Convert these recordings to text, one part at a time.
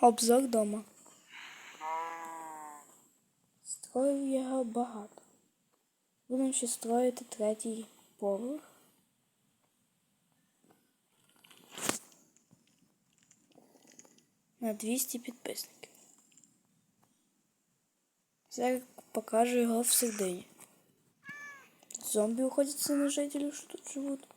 Обзор дома. Строїв його багато. Будемо ще строїти третій поверх. На 200 підписників. Зараз покажу його всередині. Зомбі уходять на жителів, що тут живуть.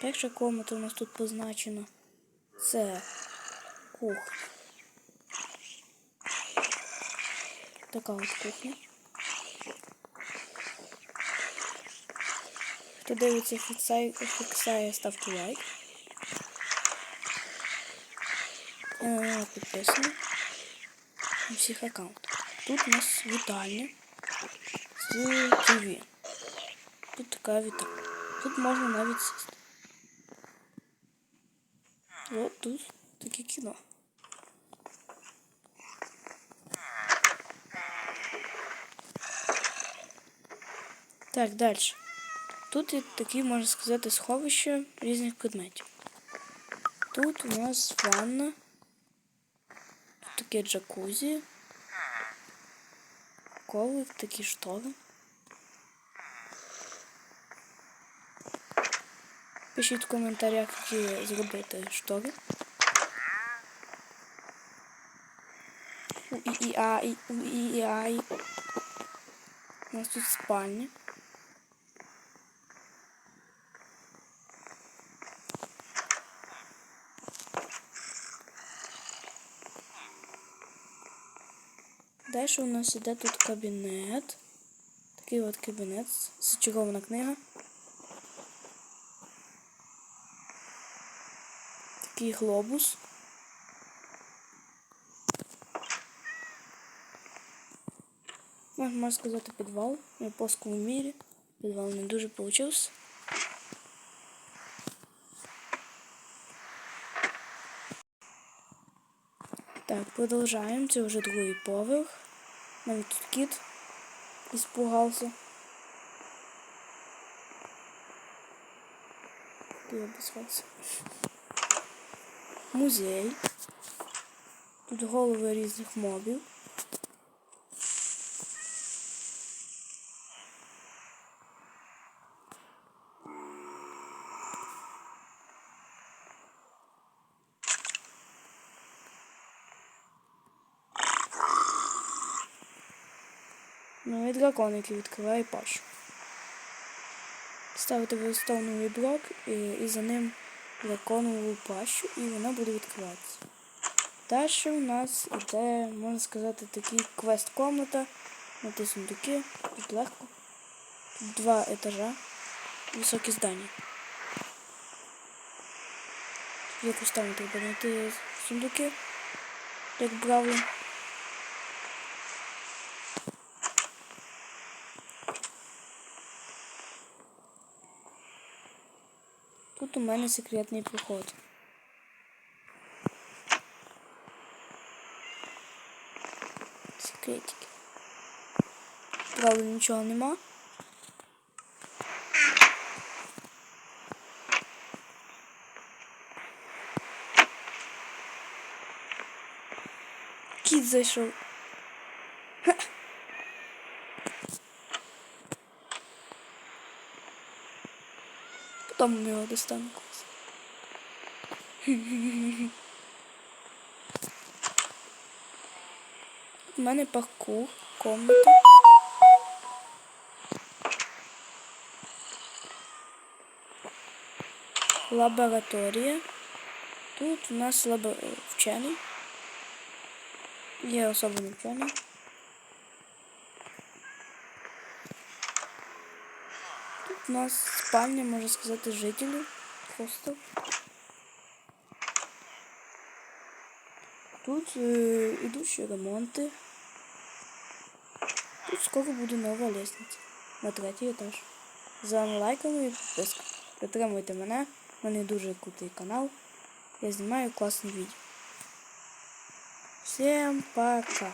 Перша комната у нас тут позначена. Це кухня. Така от кухня. Хто дивиться фіксай, фіксає, ставте лайк. На нього підписаний. Всіх аккаунтах. Тут у нас вітальня з ТВ. Тут така вітальня. Тут можна навіть. От тут таке кіно. Так, далі. Тут є такі, можна сказати, сховища різних предметів. Тут у нас ванна. Тут таке джакузі. Ковик, такі штори. Пишіть в коментарях, які зробити штори. У і і ай, у і і. У нас тут спальня. Далі у нас іде тут кабінет. Такий от кабінет. Зачарована книга. Такий глобус. Можна сказати підвал. В японському мірі. Підвал не дуже получився. Так, продовжаємо. Це вже другий поверх. Навіть тут кіт іспугався. Я обізвався. Музей. Тут голови різних мобів. Ну і дракон, який відкриває пащу. Ставити виставний блок і, і за ним драконову пащу, і вона буде відкриватися. Далі у нас іде, можна сказати, такий квест-комната. На сундуки. Тут легко. Два етажа. Високі здання. Тут якось там треба сундуки, як бравли. У мене секретний проход. Секретики. Правда, нічого нема. Кіт зайшов. Ха. Потім його достану колись. У мене паркур, комната. Лабораторія. Тут у нас лабо... вчений. Є особо не вчений. у нас спальня, можна сказати, жителів. Хостел. Тут е, ідуть ще ремонти. Тут скоро буде нова лестниця на третій етаж. За лайками і підписками. Підтримуйте мене, у мене дуже крутий канал. Я знімаю класні відео. Всем пока!